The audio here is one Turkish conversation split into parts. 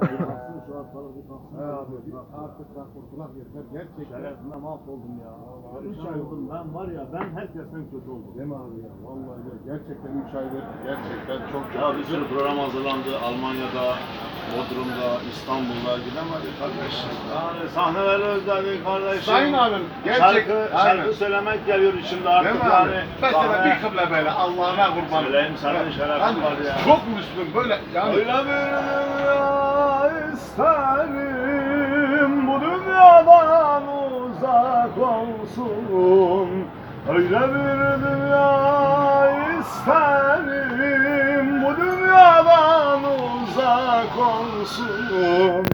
Kalksın şu ortalık bir kalksın. He abi artık bak kurtulak yeter gerçekten. Şerefine mahvoldum ya. Vallahi Üç ay oldum. ben var ya ben herkesten kötü oldum. Değil mi abi ya? Vallahi ya. Gerçekten 3 aydır gerçekten çok. Ya bir sürü program hazırlandı Almanya'da, Bodrum'da, İstanbul'da gidemedik kardeş. Yani sahneleri özledik kardeşim. Sayın abim gerçek. Şarkı, şarkı Aynen. söylemek geliyor Değil artık mi yani. abi? Mesela sahne- bir kıble böyle Allah'ına kurban. Söyleyeyim senin şerefin var ya. Çok Müslüm böyle yani. Öyle bir olsun. Öyle bir dünya isterim bu dünyadan uzak olsun.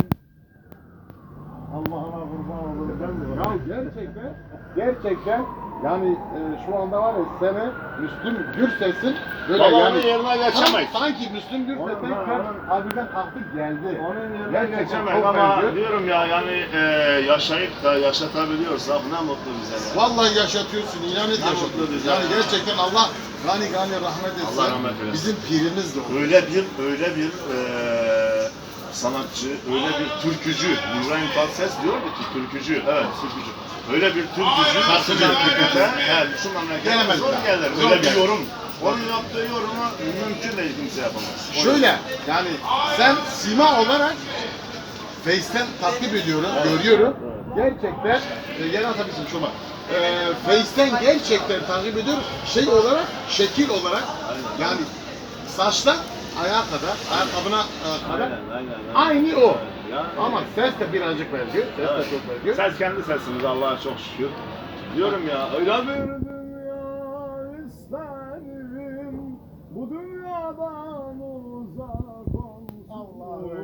Allah'ına kurban de. Ya gerçekten, gerçekten yani e, şu anda var ya seni Müslüm Gürses'in böyle Vallahi yani yerine geçemeyiz. Sanki Müslüm Gürses'in Onun- onun- harbiden kalktı geldi. Onun yerine Gerçekten çok ama benziyor. diyorum ya yani e, yaşayıp da yaşatabiliyorsak ne mutlu bize ya. Vallahi yaşatıyorsun, inan et Ne mutlu yaşatıyorsun. bize Yani ya. gerçekten Allah gani gani rahmet etsin. Allah rahmet eylesin. Bizim pirimiz de o. Öyle bir öyle bir eee sanatçı, öyle bir türkücü. İbrahim Tatlıses diyordu ki türkücü. Evet, türkücü. Öyle bir türkücü şu memlekete, evet, şu memlekete Gelemez zor gelir. Zor Öyle bir gelir. yorum. Onun yaptığı yorumu mümkün değil kimse yapamaz. Şöyle yani sen sima olarak Face'ten takip ediyorum, görüyorum. Gerçekten, e, gel atabilirsin şuna. E, Face'ten gerçekten takip ediyorum. Şey olarak, şekil olarak yani saçtan ayağa kadar, ayakkabına e, kadar Aynen, aynen, aynen. aynı o. Yani, Ama ses de birazcık benziyor, ses de çok benziyor. Ses kendi sesimiz Allah'a çok şükür. Diyorum ya öyle bir dünya isterim bu dünyadan uzak olsun. Allah